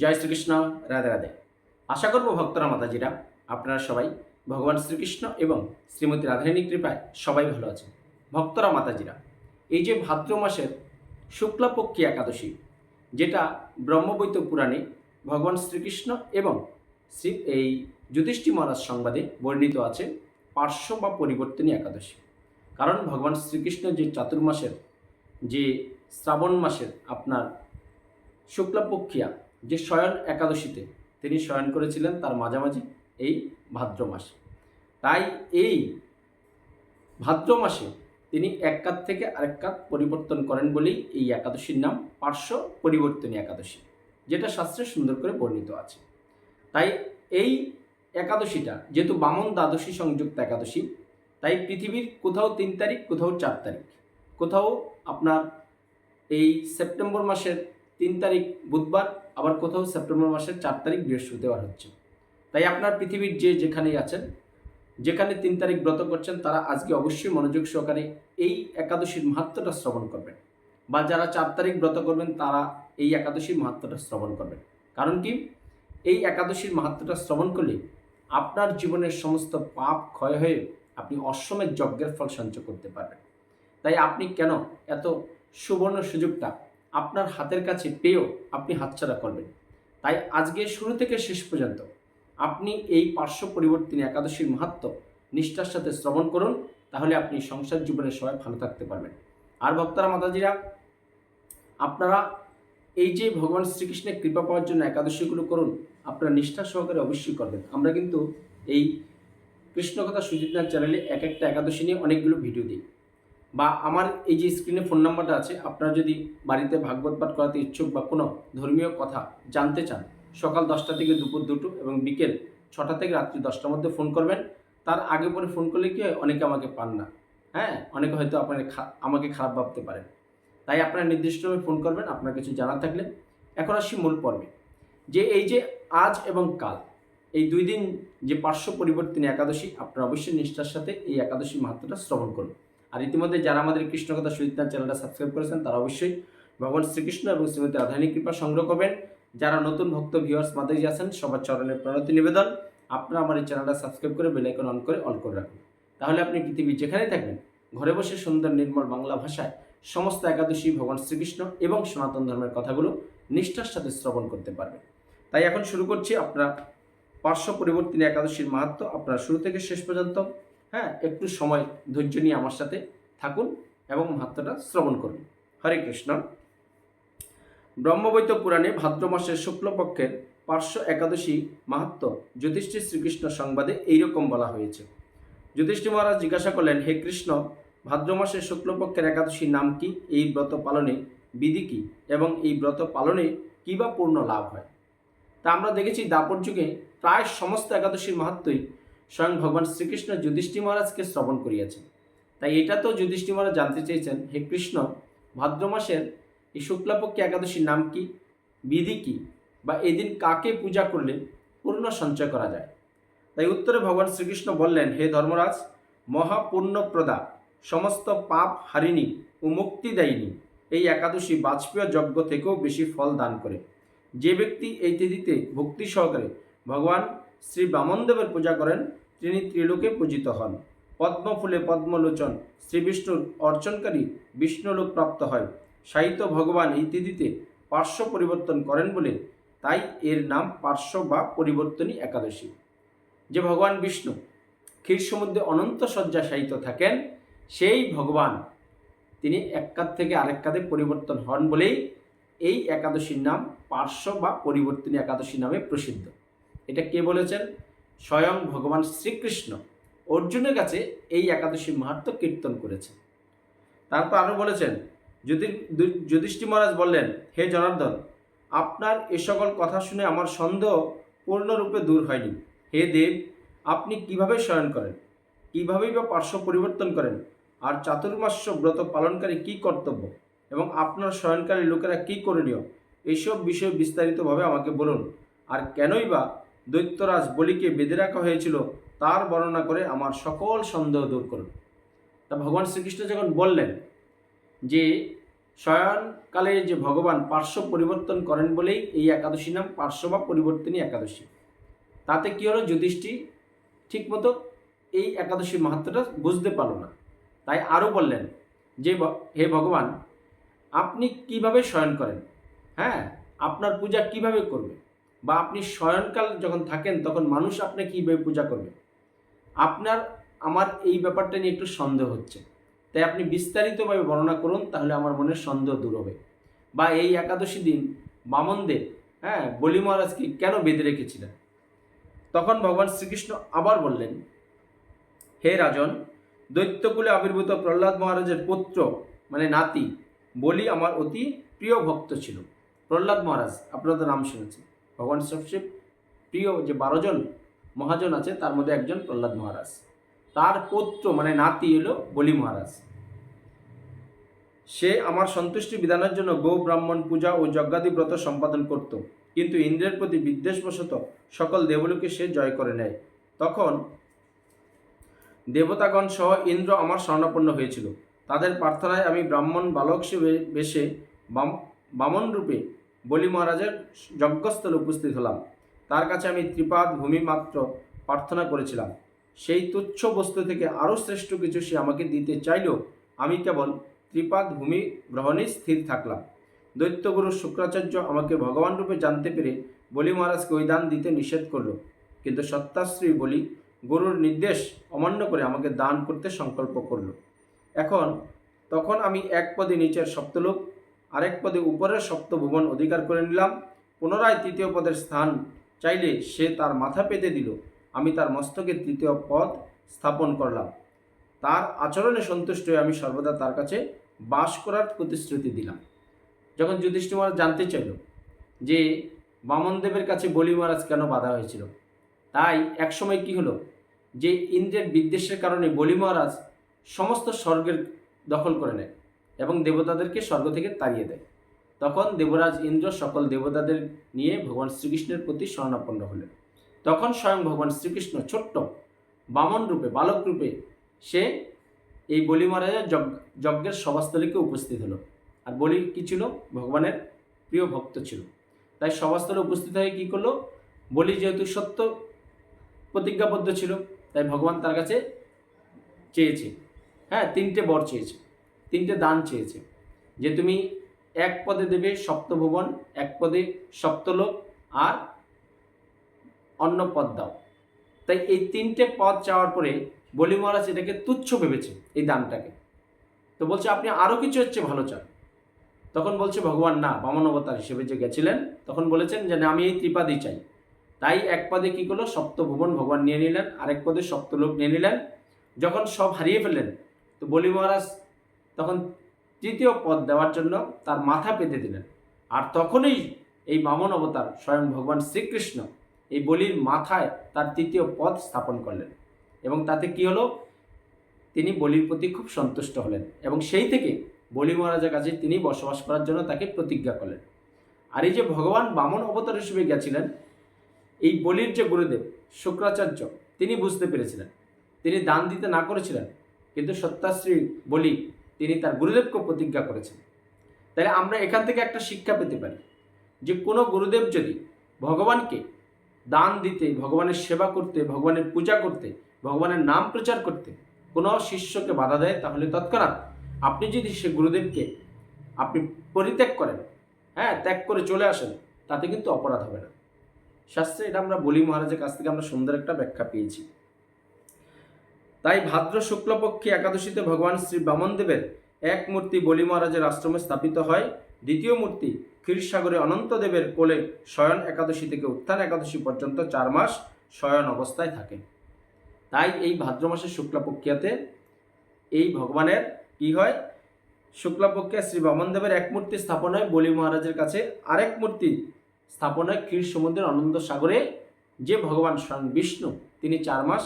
জয় শ্রীকৃষ্ণ, রাধে রাধে। আশা করব ভক্তরা, মাতাজিরা, আপনারা সবাই ভগবান শ্রীকৃষ্ণ এবং শ্রীমতী রাধারানী কৃপায় সবাই ভালো আছেন। ভক্তরা, মাতাজিরা, এই যে ভাদ্র মাসের শুক্লাপক্ষী একাদশী, যেটা ব্রহ্মবৈত পুরাণে ভগবান শ্রীকৃষ্ণ এবং শ্রী, এই যুধিষ্ঠি মহারাজ সংবাদে বর্ণিত আছে, পার্শ্ব বা পরিবর্তনী একাদশী। কারণ ভগবান শ্রীকৃষ্ণ যে চাতুর্মাসের, যে শ্রাবণ মাসের আপনার শুক্লপক্ষিয়া যে শয়ন একাদশীতে তিনি শয়ন করেছিলেন তার মাঝামাঝি এই ভাদ্র মাস। তাই এই ভাদ্র মাসে তিনি এক কাত থেকে আরেক কাত পরিবর্তন করেন বলেই এই একাদশীর নাম পার্শ্ব পরিবর্তনী একাদশী, যেটা শাস্ত্রে সুন্দর করে বর্ণিত আছে। তাই এই একাদশীটা যেহেতু বামন দ্বাদশী সংযুক্ত একাদশী, তাই পৃথিবীর কোথাও তিন তারিখ, কোথাও চার তারিখ, কোথাও আপনার এই সেপ্টেম্বর মাসের তিন তারিখ বুধবার আবার কোথাও সেপ্টেম্বর মাসের চার তারিখ বৃহস্পতিবার হচ্ছে। তাই আপনার পৃথিবীর যে যেখানেই আছেন, যেখানে তিন তারিখ ব্রত করছেন, তারা আজকে অবশ্যই মনোযোগ সহকারে এই একাদশীর মাহাত্মটা শ্রবণ করবেন। বা যারা চার তারিখ ব্রত করবেন, তারা এই একাদশীর মাহাত্মটা শ্রবণ করবেন। কারণ কি? এই একাদশীর মাহাত্মটা শ্রবণ করলে আপনার জীবনের সমস্ত পাপ ক্ষয় হয়ে আপনি অশ্বমের যজ্ঞের ফল সঞ্চয় করতে পারবেন। তাই আপনি কেন এত সুবর্ণ সুযোগটা আপনার হাতের কাছে পেয়েও আপনি হাতছাড়া করবেন। তাই আজকে শুরু থেকে শেষ পর্যন্ত আপনি এই পার্শ্ব পরিবর্তনী একাদশীর মাহাত্ম নিষ্ঠার সাথে শ্রবণ করুন, তাহলে আপনি সংসার জীবনে সবাই ভালো থাকতে পারবেন। আর ভক্তরা, মাতাজিরা, আপনারা এই যে ভগবান শ্রীকৃষ্ণের কৃপা পাওয়ার জন্য একাদশীগুলো করুন, আপনারা নিষ্ঠা সহকারে অবশ্যই করবেন। আমরা কিন্তু এই কৃষ্ণকথা সুজিতনাথ চ্যানেলে এক একটা একাদশী নিয়ে অনেকগুলো ভিডিও দিই। বা আমার এই যে স্ক্রিনে ফোন নাম্বারটা আছে, আপনারা যদি বাড়িতে ভাগবত পাঠ করাতে ইচ্ছুক বা কোনো ধর্মীয় কথা জানতে চান, সকাল দশটা থেকে দুপুর দুটো এবং বিকেল ছটা থেকে রাত্রি দশটার মধ্যে ফোন করবেন। তার আগে পরে ফোন করলে কি হয়? অনেকে আমাকে পান না। হ্যাঁ? অনেকে হয়তো আপনার আমাকে খারাপ ভাবতে পারেন। তাই আপনারা নির্দিষ্টভাবে ফোন করবেন, আপনার কিছু জানার থাকলে। এখন আসি মূল পর্বে। যে এই যে আজ এবং কাল, এই দুই দিন যে পার্শ্ব পরিবর্তনী একাদশী, আপনারা অবশ্যই নিষ্ঠার সাথে এই একাদশী মাহাত্মটা শ্রবণ করুন। আর ইতিমধ্যে যারা আমাদের কৃষ্ণকথা সুচিত্রার চ্যানেলটা সাবস্ক্রাইব করেছেন, তারা অবশ্যই ভগবান শ্রীকৃষ্ণ এবং শ্রীমতী রাধানী কৃপা সংগ্রহ করবেন। যারা নতুন ভক্ত ভিউয়ার্স মাতাজি আছেন, সবার চরণের প্রণতি নিবেদন। আপনারা আমার এই চ্যানেলটা সাবস্ক্রাইব করে বেলাইকন অন করে অন করে রাখুন। তাহলে আপনি পৃথিবীর যেখানেই থাকবেন, ঘরে বসে সুন্দর নির্মল বাংলা ভাষায় সমস্ত একাদশী, ভগবান শ্রীকৃষ্ণ এবং সনাতন ধর্মের কথাগুলো নিষ্ঠার সাথে শ্রবণ করতে পারবেন। তাই এখন শুরু করছি। আপনারা পার্শ্ব পরিবর্তনী একাদশীর মাহাত্ম আপনারা শুরু থেকে শেষ পর্যন্ত হ্যাঁ একটু সময়, ধৈর্য নিয়ে আমার সাথে থাকুন এবং মাহাত্মটা শ্রবণ করুন। হরে কৃষ্ণ। ব্রহ্মবৈত পুরাণে ভাদ্র মাসের শুক্লপক্ষের পার্শ্ব একাদশী মাহাত্ম যুধিষ্ঠির শ্রীকৃষ্ণ সংবাদে এইরকম বলা হয়েছে। যুধিষ্ঠির মহারাজ জিজ্ঞাসা করলেন, হে কৃষ্ণ, ভাদ্র মাসের শুক্লপক্ষের একাদশীর নাম কি? এই ব্রত পালনে বিধি কী? এবং এই ব্রত পালনে কী বা পূর্ণ লাভ হয়? তা আমরা দেখেছি দাপর যুগে প্রায় সমস্ত একাদশীর মাহাত্মই স্বয়ং ভগবান শ্রীকৃষ্ণ যুধিষ্ঠির মহারাজকে শ্রবণ করিয়াছেন। তাই এটা তো যুধিষ্ঠির মহারাজ জানতে চেয়েছেন, হে কৃষ্ণ, ভাদ্র মাসের এই শুক্লাপক্ষী একাদশীর নাম কি, বিধি কি, বা এদিন কাকে পূজা করলে পূর্ণ সঞ্চয় করা যায়? তাই উত্তরে ভগবান শ্রীকৃষ্ণ বললেন, হে ধর্মরাজ, মহাপূর্ণপ্রদা, সমস্ত পাপ হারিণী ও মুক্তিদায়িনী এই একাদশী বাজপেয় যজ্ঞ থেকেও বেশি ফল দান করে। যে ব্যক্তি এই তিথিতে ভক্তি সহকারে ভগবান শ্রী বামনদেবের পূজা করেন, তিনি ত্রিলোকে পূজিত হন। পদ্মফুলে পদ্মলোচন, শ্রী বিষ্ণুর অর্চনকারী বিষ্ণুলোক প্রাপ্ত হয়। সাহিত্য ভগবান এই তিথিতে পার্শ্ব পরিবর্তন করেন বলে তাই এর নাম পার্শ্ব বা পরিবর্তনী একাদশী। যে ভগবান বিষ্ণু ক্ষীর সমুদ্রে অনন্ত শয্যা সাহিত্য থাকেন, সেই ভগবান তিনি এক কাত থেকে আরেক কাতে পরিবর্তন হন বলেই এই একাদশীর নাম পার্শ্ব বা পরিবর্তনী একাদশী নামে প্রসিদ্ধ। এটা কে বলেছেন? স্বয়ং ভগবান শ্রীকৃষ্ণ। অর্জুনের কাছে এই একাদশী মাহাত্ম কীর্তন করেছেন। তারপর আরও বলেছেন যদি যুধিষ্ঠি মহারাজ বললেন, হে জনার্দন, আপনার এ সকল কথা শুনে আমার সন্দেহ পূর্ণরূপে দূর হয়নি। হে দেব, আপনি কীভাবে শয়ন করেন? কীভাবেই বা পার্শ্ব পরিবর্তন করেন? আর চাতুর্মাস্য ব্রত পালনকারী কী কর্তব্য? এবং আপনার শয়নকারী লোকেরা কী করণীয়? এইসব বিষয়ে বিস্তারিতভাবে আমাকে বলুন। আর কেনই বা দৈত্যরাজ বলিকে বেঁধে রাখা হয়েছিল, তার বর্ণনা করে আমার সকল সন্দেহ দূর করুন তা ভগবান শ্রীকৃষ্ণ যখন বললেন যে, শয়নকালে যে ভগবান পার্শ্ব পরিবর্তন করেন বলেই এই একাদশী নাম পার্শ্ব বা পরিবর্তনী একাদশী। তাতে কী হলো? যুধিষ্ঠি ঠিকমতো এই একাদশীর মাহাত্মটা বুঝতে পারল না। তাই আরও বললেন যে হে ভগবান, আপনি কীভাবে শয়ন করেন? হ্যাঁ আপনার পূজা কীভাবে করবে বা আপনি শয়নকাল যখন থাকেন, তখন মানুষ আপনাকে কীভাবে পূজা করবে। আপনার, আমার এই ব্যাপারটা নিয়ে একটু সন্দেহ হচ্ছে। তাই আপনি বিস্তারিতভাবে বর্ণনা করুন, তাহলে আমার মনের সন্দেহ দূর হবে। বা এই একাদশী দিন বামনদেব হ্যাঁ বলি মহারাজকে কেন বেঁধে রেখেছিলেন? তখন ভগবান শ্রীকৃষ্ণ আবার বললেন, হে রাজন, দৈত্যকুলে আবির্ভূত প্রহ্লাদ মহারাজের পুত্র মানে নাতি, বলি আমার অতি প্রিয় ভক্ত ছিল। প্রহ্লাদ মহারাজ আপনাদের নাম শুনেছেন। ভগবান সবচেয়ে প্রিয় যে বারো জন মহাজন আছে, তার মধ্যে একজন প্রহ্লাদ মহারাজ। তার পুত্র মানে নাতি এলো বলি মহারাজ। সে আমার সন্তুষ্টি বিধানের জন্য গো ব্রাহ্মণ পূজা ও যজ্ঞাদি ব্রত সম্পাদন করত। কিন্তু ইন্দ্রের প্রতি বিদ্বেষবশত সকল দেবলোকে সে জয় করে নেয়। তখন দেবতাগণ সহ ইন্দ্র আমার স্বর্ণাপন্ন হয়েছিল। তাদের প্রার্থনায় আমি ব্রাহ্মণ বালক বেশে বাম- বামন রূপে বলি মহারাজের যজ্ঞস্থলে উপস্থিত হলাম। তার কাছে আমি ত্রিপাদ, ভূমি মাত্র প্রার্থনা করেছিলাম। সেই তুচ্ছ বস্তু থেকে আরও শ্রেষ্ঠ কিছু সে আমাকে দিতে চাইলেও আমি কেবল ত্রিপাদ, ভূমি গ্রহণে স্থির থাকলাম। দৈত্যগুরু শুক্রাচার্য আমাকে ভগবান রূপে জানতে পেরে বলি মহারাজকে ওই দান দিতে নিষেধ করল। কিন্তু সত্যাশ্রী বলি গুরুর নির্দেশ অমান্য করে আমাকে দান করতে সংকল্প করল। এখন, তখন আমি এক পদে নিচের সপ্তলোক আরেক পদে উপরের সপ্তভুবন অধিকার করে নিলাম। পুনরায় তৃতীয় পদের স্থান চাইলে সে তার মাথা পেতে দিল। আমি তার মস্তকে তৃতীয় পদ স্থাপন করলাম। তার আচরণে সন্তুষ্ট হয়ে আমি সর্বদা তার কাছে বাস করার প্রতিশ্রুতি দিলাম। যখন যুধিষ্ঠির মহারাজ জানতে চাইল যে বামনদেবের কাছে বলি মহারাজ কেন বাধা হয়েছিল, তাই একসময় কি হলো যে ইন্দ্রের বিদ্বেষের কারণে বলি মহারাজ সমস্ত স্বর্গের দখল করে নেয়। এবং দেবতাদেরকে স্বর্গ থেকে তাড়িয়ে দেয়। তখন দেবরাজ ইন্দ্র সকল দেবতাদের নিয়ে ভগবান শ্রীকৃষ্ণের প্রতি শরণাপন্ন হলেন। তখন স্বয়ং ভগবান শ্রীকৃষ্ণ ছোট্ট বামন রূপে, বালক রূপে সে এই বলি মহারাজের যজ্ঞ, যজ্ঞের সভাস্থলীকে উপস্থিত হলো। আর বলি কি ছিল? ভগবানের প্রিয় ভক্ত ছিল। তাই সভাস্থলে উপস্থিত হয়ে কী করল? বলি যেহেতু সত্য প্রতিজ্ঞাবদ্ধ ছিল, তাই ভগবান তার কাছে চেয়েছে। হ্যাঁ তিনটে বর চেয়েছে। তিনটে দান চেয়েছে। যে তুমি এক পদে দেবে সপ্তভুবন, এক পদে সপ্তলোক আর অন্য পদ দাও। তাই এই তিনটে পদ চাওয়ার পরে বলি মহারাজ এটাকে তুচ্ছ ভেবেছে এই দানটাকে। তো বলছে, আপনি আরও কিছু হচ্ছে ভালো চান। তখন বলছে, ভগবান, না, বামন অবতার হিসেবে যে গেছিলেন, তখন বলেছেন যে আমি এই ত্রিপাদি চাই। তাই এক পদে কী করল? সপ্তভুবন ভগবান নিয়ে নিলেন, আরেক পদে সপ্তলোক নিয়ে নিলেন। যখন সব হারিয়ে ফেললেন, তো বলি মহারাজ তখন তৃতীয় পদ দেওয়ার জন্য তার মাথা পেতে দিলেন। আর তখনই এই বামন অবতার স্বয়ং ভগবান শ্রীকৃষ্ণ এই বলির মাথায় তার তৃতীয় পদ স্থাপন করলেন এবং তাতে কি হলো? তিনি বলির প্রতি খুব সন্তুষ্ট হলেন এবং সেই থেকে বলি মহারাজের কাছে তিনি বসবাস করার জন্য তাকে প্রতিজ্ঞা করলেন। আর এই যে ভগবান বামন অবতার হিসেবে গেছিলেন, এই বলির যে গুরুদেব শুক্রাচার্য, তিনি বুঝতে পেরেছিলেন। তিনি দান দিতে না করেছিলেন, কিন্তু সত্যাশ্রী বলি তিনি তার গুরুদেবকে প্রতিজ্ঞা করেছেন। তাহলে আমরা এখান থেকে একটা শিক্ষা পেতে পারি যে কোনো গুরুদেব যদি ভগবানকে দান দিতে, ভগবানের সেবা করতে, ভগবানের পূজা করতে, ভগবানের নাম প্রচার করতে কোনো শিষ্যকে বাধা দেয়, তাহলে তৎক্ষণাৎ আপনি যদি সে গুরুদেবকে আপনি পরিত্যাগ করেন হ্যাঁ ত্যাগ করে চলে আসেন, তাতে কিন্তু অপরাধ হবে না। শাস্ত্রে এটা আমরা বলি মহারাজের কাছ থেকে আমরা সুন্দর একটা ব্যাখ্যা পেয়েছি। তাই ভাদ্র শুক্লপক্ষে একাদশীতে ভগবান শ্রী বামনদেবের এক মূর্তি বলি মহারাজের আশ্রমে স্থাপিত হয়। দ্বিতীয় মূর্তি ক্ষীরসাগরে অনন্তদেবের কোলে শয়ন একাদশী থেকে উত্থান একাদশী পর্যন্ত চার মাস শয়ন অবস্থায় থাকে। তাই এই ভাদ্র মাসের শুক্লাপক্ষিয়াতে এই ভগবানের কি হয়? শুক্লাপক্ষিয়া শ্রী বামনদেবের এক মূর্তি স্থাপন হয় বলি মহারাজের কাছে। আরেক মূর্তি স্থাপন হয় ক্ষীর সমুদ্রের অনন্ত সাগরে। যে ভগবান স্বয়ং বিষ্ণু, তিনি চার মাস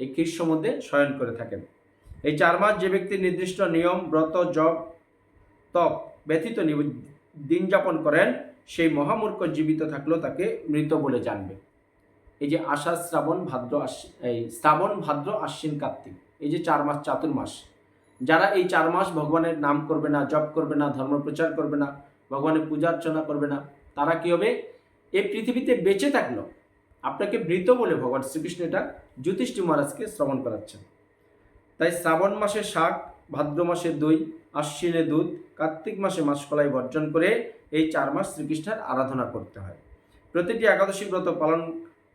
এই ক্ষীর মধ্যে শয়ন করে থাকেন। এই চার মাস যে ব্যক্তি নির্দিষ্ট নিয়ম, ব্রত, জপ, তপ ব্যতীত দিন যাপন করেন, সেই মহামূর্খ জীবিত থাকলেও তাকে মৃত বলে জানবে। এই যে আষাঢ় শ্রাবণ ভাদ্র এই শ্রাবণ ভাদ্র আশ্বিন কার্তিক, এই যে চার মাস চাতুর্মাস, যারা এই চার মাস ভগবানের নাম করবে না, জপ করবে না, ধর্ম প্রচার করবে না, ভগবানের পূজা অর্চনা করবে না, তারা কি হবে? এই পৃথিবীতে বেঁচে থাকল। আপনাকে মৃত বলে ভগবান শ্রীকৃষ্ণ এটা জ্যোতিষ্ঠি মহারাজকে শ্রবণ করাচ্ছেন। তাই শ্রাবণ মাসে শাক, ভাদ্র মাসে দই, আশ্বিনে দুধ, কার্তিক মাসে মাসকলাই বর্জন করে এই চার মাস শ্রীকৃষ্ণের আরাধনা করতে হয়। প্রতিটি একাদশী ব্রত পালন,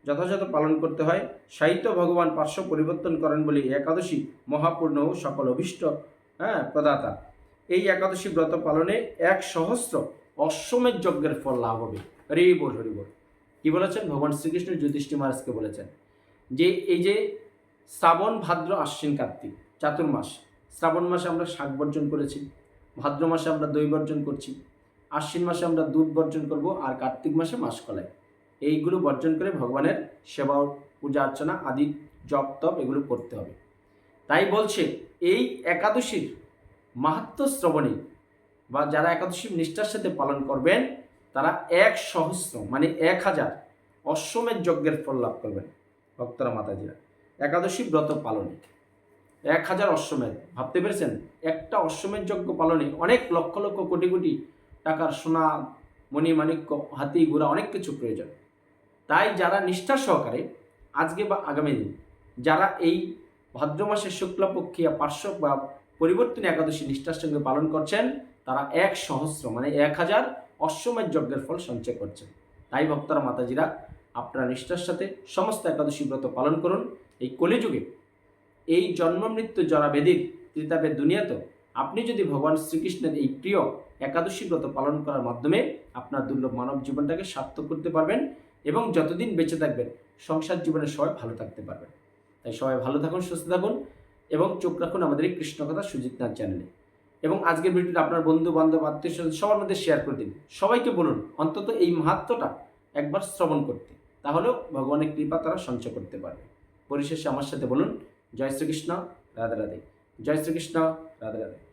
যথাযথ পালন করতে হয়। সাহিত্য ভগবান পার্শ্ব পরিবর্তন করেন বলে একাদশী মহাপূর্ণ ও সকল অভীষ্ট হ্যাঁ প্রদাতা। এই একাদশী ব্রত পালনে এক সহস্র অশ্বমেধ যজ্ঞের ফল লাভ হবে। হরি বল, হরি কি বলেছেন? ভগবান শ্রীকৃষ্ণ যুধিষ্ঠি মহারাজকে বলেছেন যে এই যে শ্রাবণ ভাদ্র আশ্বিন কার্তিক, চাতুর্মাস, শ্রাবণ মাসে আমরা শাক বর্জন করেছি, ভাদ্র মাসে আমরা দই বর্জন করছি, আশ্বিন মাসে আমরা দুধ বর্জন করব আর কার্তিক মাসে মাসকলাই। এইগুলো বর্জন করে ভগবানের সেবা পূজা অর্চনা আদি জপ তপ এগুলো করতে হবে। তাই বলছে, এই একাদশীর মাহাত্ম শ্রবণী বা যারা একাদশী নিষ্ঠার সাথে পালন করবেন, তারা এক সহস্র মানে এক হাজার অশ্বমের যজ্ঞের ফল লাভ করবেন। ভক্তরা মাতাজিরা। একাদশী ব্রত পালনে। এক হাজার অশ্বমেধ। ভাবতে পেরেছেন? একটা অশ্বমেধ যজ্ঞ পালনে অনেক লক্ষ লক্ষ কোটি কোটি টাকার সোনা, মণি, মাণিক্য, হাতি, ঘোড়া অনেক কিছু প্রয়োজন। তাই যারা নিষ্ঠা সহকারে আজকে বা আগামী দিন যারা এই ভাদ্র মাসের শুক্লপক্ষিয়া পার্শ্ব বা পরিবর্তন একাদশী নিষ্ঠার সঙ্গে পালন করছেন, তারা এক সহস্র মানে এক হাজার অশ্বমেধ যজ্ঞের ফল সঞ্চয় করছেন। তাই ভক্তরা মাতাজিরা আপনারা নিষ্ঠার সাথে সমস্ত একাদশী ব্রত পালন করুন। এই কলিযুগে এই জন্ম মৃত্যু জরা বেদির ত্রিতাপের দুনিয়াতে আপনি যদি ভগবান শ্রীকৃষ্ণের এই প্রিয় একাদশী ব্রত পালন করার মাধ্যমে আপনার দুর্লভ মানব জীবনটাকে সার্থক করতে পারবেন এবং যতদিন বেঁচে থাকবেন সংসার জীবনে সবাই ভালো থাকতে পারবেন। তাই সবাই ভালো থাকুন, সুস্থ থাকুন এবং চোখ রাখুন আমাদের এই কৃষ্ণকথা সুজিত নাথ চ্যানেলে। এবং আজকের ভিডিওটা আপনার বন্ধু, বান্ধব আত্মীয় স্বজন সবার মধ্যে শেয়ার করে দিন। সবাইকে বলুন, অন্তত এই মাহাত্মটা একবার শ্রবণ করতে। তাহলেও ভগবানের কৃপা তারা সঞ্চয় করতে পারবে। পরিশেষে আমার সাথে বলুন, জয় শ্রীকৃষ্ণ, রাধে রাধে। জয় শ্রীকৃষ্ণ, রাধে রাধে।